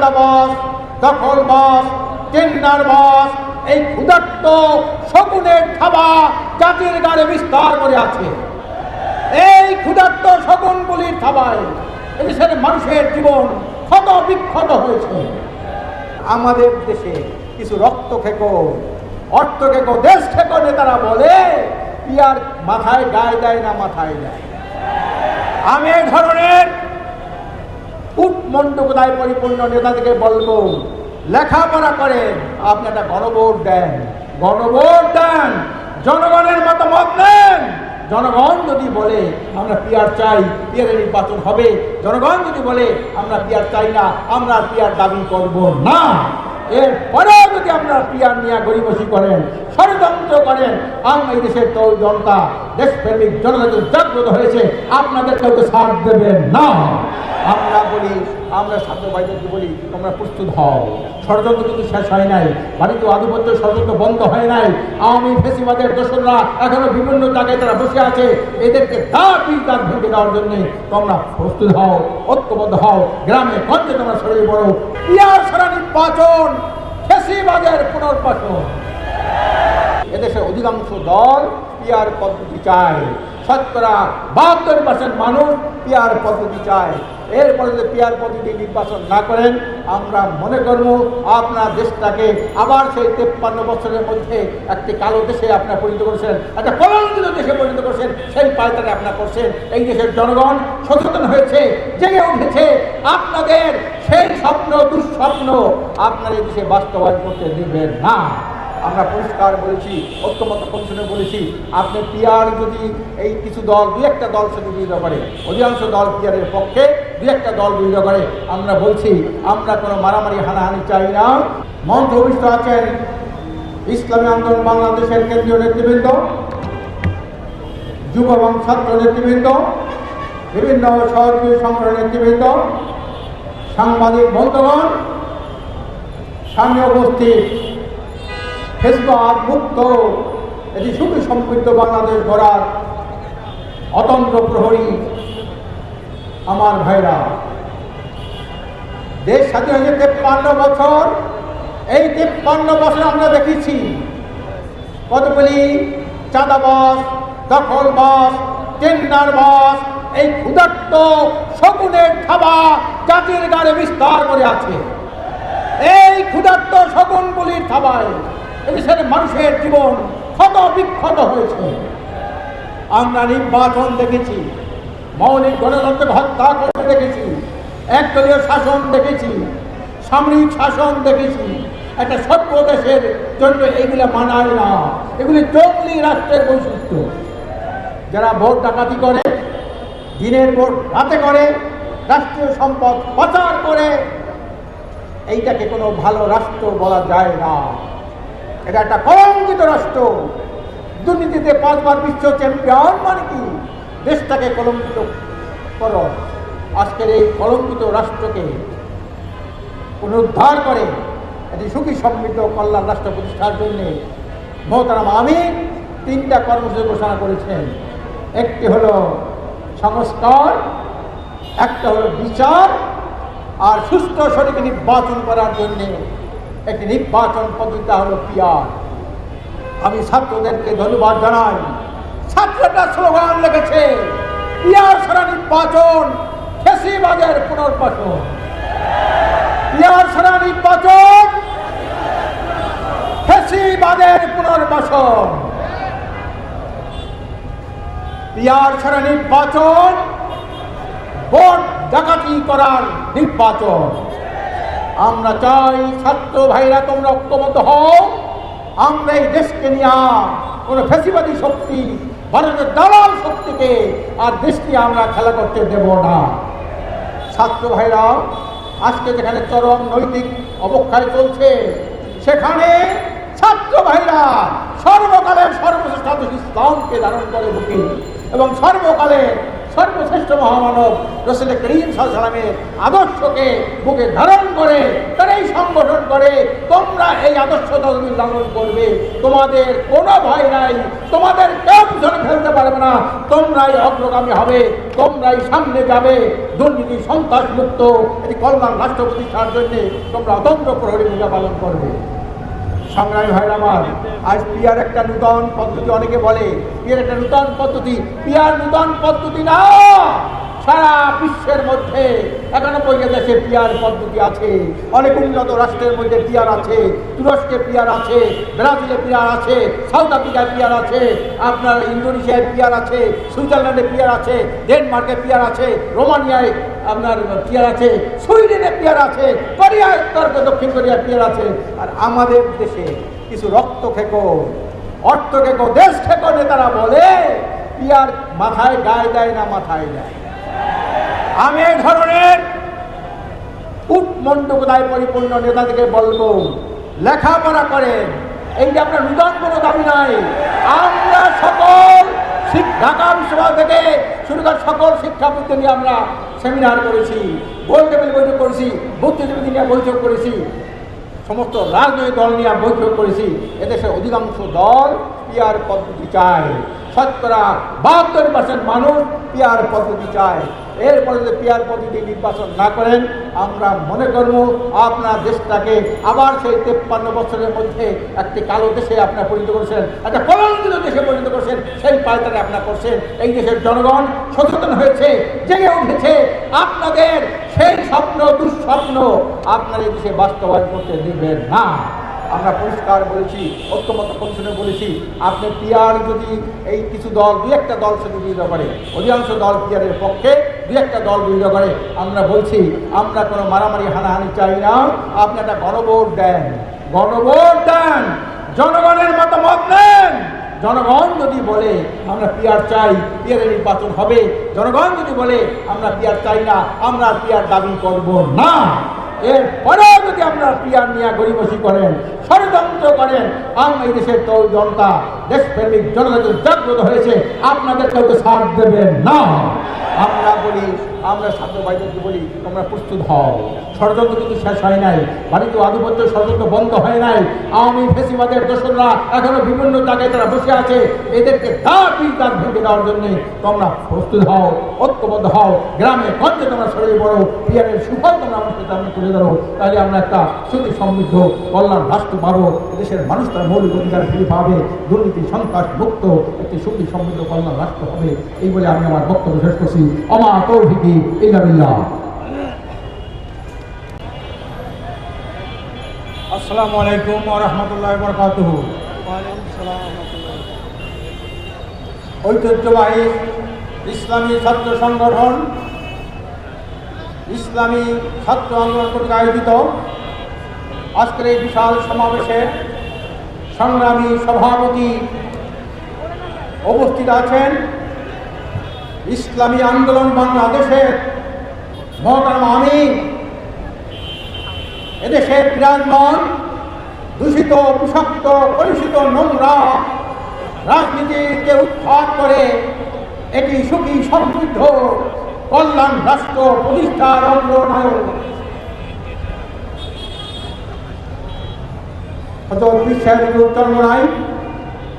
চাঁদাবাস দখলবাস টেন্ডারবাস এই ক্ষুধার্ত শকুনের থাবা জাতির গাড়ে বিস্তার করে আছে। এই ক্ষুধার্ত শকুনগুলির থাবায় এদেশের মানুষের জীবন ক্ষত বিক্ষত হয়েছে। আমাদের দেশে কিছু রক্ত খেকো, অর্থ খেকো, দেশ খেকো নেতারা বলে, পিয়ার মাথায় গায়ে দেয় না, মাথায় দেয়। আমি এই ধরনের কূটমণ্ডকতায় পরিপূর্ণ নেতাদেরকে বলব, লেখাপড়া করেন, আপনি একটা গণভোট দেন। গণভোট দেন, জনগণের মতামত নেন। জনগণ যদি বলে, আমরা পিয়ার চাই পিয়ারের নির্বাচন হবে, জনগণ যদি বলে, আমরা পিয়ার চাই না, আমরা পিয়ার দাবি করব না। এরপরেও যদি আপনারা পিয়ার নিয়ে গরিবসি করেন ষড়যন্ত্র করেন। আমরা দেশের তো জনতা, দেশপ্রেমিক জনতা জাগ্রত হয়েছে, আপনাদের কেউ তো ছাড় দেবেন না। আমরা বলি, আমরা ছাত্র ভাইদেরকে বলি? তোমরা প্রস্তুত হও। ষড়যন্ত্র কিন্তু শেষ হয় নাই। ভারতীয় আধিপত্য ষড়যন্ত্র বন্ধ হয় নাই। আওয়ামী ফেসিবাদের দোসররা এখনও বিভিন্ন জায়গায় তারা বসে আছে। এদেরকে দাঁত দাঁত ভেঙে দেওয়ার জন্য তোমরা প্রস্তুত হও, ঐক্যবদ্ধ হও। গ্রামে গঞ্জে তোমরা ছড়িয়ে পড়ো। পিয়ার সারা নির্বাচন ফেসিবাদের পুনর্বাসন। এদেশের অধিকাংশ দল পিয়ার পদ্ধতি চায়। শতকরা বাহাত্তর পার্সেন্ট মানুষ পিয়ার পদ্ধতি চায়। এরপরে যদি পিয়ার পদ্ধতি নির্বাচন না করেন, আমরা মনে করব আপনার দেশটাকে আবার সেই তেপ্পান্ন বছরের মধ্যে একটি কালো দেশে আপনার পরিণত করেছেন, একটা কলঙ্কিত দেশে পরিণত করেছেন, সেই পায়তারে আপনার করছেন। এই দেশের জনগণ সচেতন হয়েছে, জেগে উঠেছে। আপনাদের সেই স্বপ্ন, দুঃস্বপ্ন আপনার এই দেশে বাস্তবায়ন করতে দেবেন না। আমরা পরিষ্কার বলেছি, ঐক্যমত কমিশনে বলেছি, আপনি পিয়ার যদি এই কিছু দল, দুই একটা দল সেটি বিরোধিতা করে অধিকাংশ দল পিয়ারের পক্ষে দুই একটা দল বিরোধিতা করে আমরা বলছি, আমরা কোনো মারামারি, হানাহানি চাই না। মঞ্চ অভিষ্ট আছেন ইসলামী আন্দোলন বাংলাদেশের কেন্দ্রীয় নেতৃবৃন্দ, যুব এবং ছাত্র নেতৃবৃন্দ, বিভিন্ন সহযোগী সংগঠনের নেতৃবৃন্দ, সাংবাদিক বন্ধুগণ, সামনে উপস্থিত ফেসবাদ মুক্ত। এটি সুখী সমৃদ্ধ বাংলাদেশ গড়ার অতন্ত্র প্রহরী আমার ভাইরা। দেশ স্বাধীন হয়েছে তেপ্পান্ন বছর। এই তেপ্পান্ন বছর আমরা দেখেছি কতগুলি চাঁদাবাস দখলবাস টেন্ডারবাস এই ক্ষুধার্ত শকুনের থাবা জাতির গাড়ে বিস্তার করে আছে। এই ক্ষুধার্ত শকুনগুলির থাবায় এদেশের মানুষের জীবন ক্ষত বিক্ষত হয়েছে। আমরা নির্বাচন দেখেছি, মৌলিক গণতন্ত্রকে হত্যা করতে দেখেছি, একদলীয় শাসন দেখেছি, সামরিক শাসন দেখেছি। একটা সভ্য দেশের জন্য এগুলো মানায় না। এগুলি জঙ্গলি রাষ্ট্রের বৈশিষ্ট্য। যারা ভোট ডাকাতি করে, দিনের ভোট রাতে করে, রাষ্ট্রীয় সম্পদ পাচার করে, এইটাকে কোনো ভালো রাষ্ট্র বলা যায় না। এটা একটা কলঙ্কিত রাষ্ট্র। দুর্নীতিতে পাঁচবার বিশ্ব চ্যাম্পিয়ন মানে কি? দেশটাকে কলঙ্কিত কর। আজকের এই কলঙ্কিত রাষ্ট্রকে পুনরুদ্ধার করে এটি সুখী সমৃদ্ধ কল্যাণ রাষ্ট্র প্রতিষ্ঠার জন্য মহতারাম আমি তিনটা কর্মসূচি ঘোষণা করেছেন। একটি হলো সংস্কার, একটা হলো বিচার, আর সুস্থ শরীরকে নির্বাচন করার জন্য একটি নির্বাচন পদ্ধতি হলো পিয়ার আমি ছাত্রদেরকে ধন্যবাদ জানাই। ছাত্রটা স্লোগান লিখেছে পিয়ার ছাড়া নির্বাচন ফেসিবাদের পুনর্বাসন। পিয়ার ছাড়া নির্বাচন ফেসিবাদের পুনর্বাসন। পিয়ার ছাড়া নির্বাচন ভোট ডাকাতি করার নির্বাচন। আমরা চাই ছাত্র ভাইরা তোমরা ঐক্যবদ্ধ হও। আমরা এই দেশকে নিয়ে কোনো ফেসিবাদী শক্তি, ভারতের দালাল শক্তিকে আর দেশকে আমরা খেলা করতে দেব না। ছাত্র ভাইরা, আজকে যেখানে চরম নৈতিক অবক্ষয় চলছে, সেখানে ছাত্র ভাইরা সর্বকালের সর্বশ্রেষ্ঠ ইসলামকে ধারণ করে বুকে এবং সর্বকালে সর্বশ্রেষ্ঠ মহামানব রসুল করিম সালামের আদর্শকে বুকে ধারণ করে তারা এই সংগঠন করে, তোমরা এই আদর্শ তুমি লালন করবে। তোমাদের কোনো ভয় নাই, তোমাদের কেউ পিছনে ফেলতে পারবে না। তোমরাই অগ্রগামী হবে, তোমরাই সামনে যাবে। দুর্নীতি, সন্ত্রাস মুক্ত এই কল্যাণ রাষ্ট্র প্রতিষ্ঠার জন্য তোমরা অতন্ত্র প্রহরী ভূমিকা পালন করবে। সংগ্রামী ভাই আমার, আজ পিয়ার একটা নূতন পদ্ধতি, অনেকে বলে পিয়ার একটা নূতন পদ্ধতি। পিয়ার নূতন পদ্ধতি না! সারা বিশ্বের মধ্যে পর্যন্ত দেশে পিয়ার পদ্ধতি আছে। অনেক উন্নত রাষ্ট্রের মধ্যে পিয়ার আছে, তুরস্কে পিয়ার আছে, ব্রাজিলে পিয়ার আছে, সাউথ আফ্রিকায় পিয়ার আছে, আপনার ইন্দোনেশিয়ায় পিয়ার আছে, সুইজারল্যান্ডে পিয়ার আছে, ডেনমার্কে পিয়ার আছে, রোমানিয়ায় আপনার পিয়ার আছে, সুইডেনে পিয়ার আছে, কোরিয়ায়, উত্তর দক্ষিণ কোরিয়ায় পিয়ার আছে। আর আমাদের দেশে কিছু রক্ত খেকো, অর্থ খেকো, দেশ খেকো নেতারা বলে, পিয়ার মাথায় গায়ে দেয় না, মাথায় দেয় আমি এই ধরনের উৎমণ্ডকতায় পরিপূর্ণ নেতাদেরকে বলব, লেখাপড়া করেন। এই যে আপনার নূতন কোনো দাবি নাই। আমরা সকল ঢাকা বিশ্ববিদ্যালয় থেকে শুরু করে সকল শিক্ষাবিদ নিয়ে আমরা সেমিনার করেছি, গোল টেবিল বৈঠক করেছি বুদ্ধিজীবী নিয়ে বৈঠক করেছি, সমস্ত রাজনৈতিক দল নিয়ে বৈঠক করেছি। এদেশের অধিকাংশ দল পিয়ার পদ্ধতি চায়। শতকরা বাহাত্তর পার্সেন্ট মানুষ পিয়ার পদ্ধতি চায়। এরপরে যদি পিয়ার পদ্ধতি নির্বাচন না করেন, আমরা মনে করব আপনার দেশটাকে আবার সেই তেপ্পান্ন বছরের মধ্যে একটি কালো দেশে আপনার পরিণত করেছেন, একটা কলঙ্কিত দেশে পরিণত করছেন, সেই পাল্টাটা আপনার করছেন। এই দেশের জনগণ সচেতন হয়েছে, জেগে উঠেছে। আপনাদের সেই স্বপ্ন, দুঃস্বপ্ন আপনার এই দেশে বাস্তবায়ন করতে দিবেন না। আমরা পরিষ্কার বলেছি, ঐক্যমত কমিশনে বলেছি, আপনি পিয়ার যদি এই কিছু দল দু একটা দল শুধু বিরোধিতা করে অধিকাংশ দল পিয়ারের পক্ষে দু একটা দল দুই করে। আমরা বলছি, আমরা কোনো মারামারি, হানাহানি চাই না। আপনি একটা গণভোট দেন। গণভোট দেন। জনগণের মতামত নেন। জনগণ যদি বলে, আমরা পিয়ার চাই, পিয়ারের নির্বাচন হবে। জনগণ যদি বলে, আমরা পিয়ার চাই না, আমরা পিয়ার দাবি করব না। এরপরেও যদি আপনারা পিয়ার নিয়ে গরিবসি করেন, ষড়যন্ত্র করেন, আমি এই দেশের তো জনতা, দেশপ্রেমিক জনতা জাগ্রত হয়েছে আপনাদের কেউ তো সাথ দেবেন না। আমরা বলি আমরা ছাত্র ভাইদেরকে বলি, তোমরা প্রস্তুত হও। ষড়যন্ত্র কিন্তু শেষ হয় নাই। ভারতীয় আধিপত্য ষড়যন্ত্র বন্ধ হয় নাই। আওয়ামী ফেসিবাদের দোসররা এখনও বিভিন্ন জায়গায় তারা বসে আছে। এদেরকে দাঁত দাঁত ভেঙে দেওয়ার জন্য তোমরা প্রস্তুত হও, ঐক্যবদ্ধ হও। গ্রামে গঞ্জে তোমরা ছড়িয়ে পড়ো। পিয়ারের সুফল তোমরা আমার সাথে আমরা তুলে ধরো। তাহলে আমরা একটা সুখী সমৃদ্ধ কল্যাণ রাষ্ট্র পাবো। দেশের মানুষ তার মৌলিক অধিকার ফিরে পাবে। দুর্নীতি, সন্ত্রাস মুক্ত একটি সুখী সমৃদ্ধ কল্যাণ রাষ্ট্র হবে। এই বলে আমি আমার বক্তব্য শেষ করছি। অমা তৌফিকি ইল্লাবিল্লাহ আসসালামু আলাইকুম ওয়া রাহমাতুল্লাহি ওয়া বারাকাতুহু ঐতিহ্যবাহী ইসলামী ছাত্র সংগঠন ইসলামী ছাত্র আন্দোলন কর্তৃক আয়োজিত আজকের এই বিশাল সমাবেশে সংগ্রামী সভাপতি উপস্থিত আছেন ইসলামী আন্দোলন বাংলাদেশের মহতারাম আমিন। এদেশের বিরাজমান, দূষিত, বিষাক্ত, কলুষিত, নোংরা রাজনীতিকে উৎখাত করে এটি সুখী, সমৃদ্ধ, কল্যাণ রাষ্ট্র প্রতিষ্ঠার অগ্রনায়ক। বিশ্বের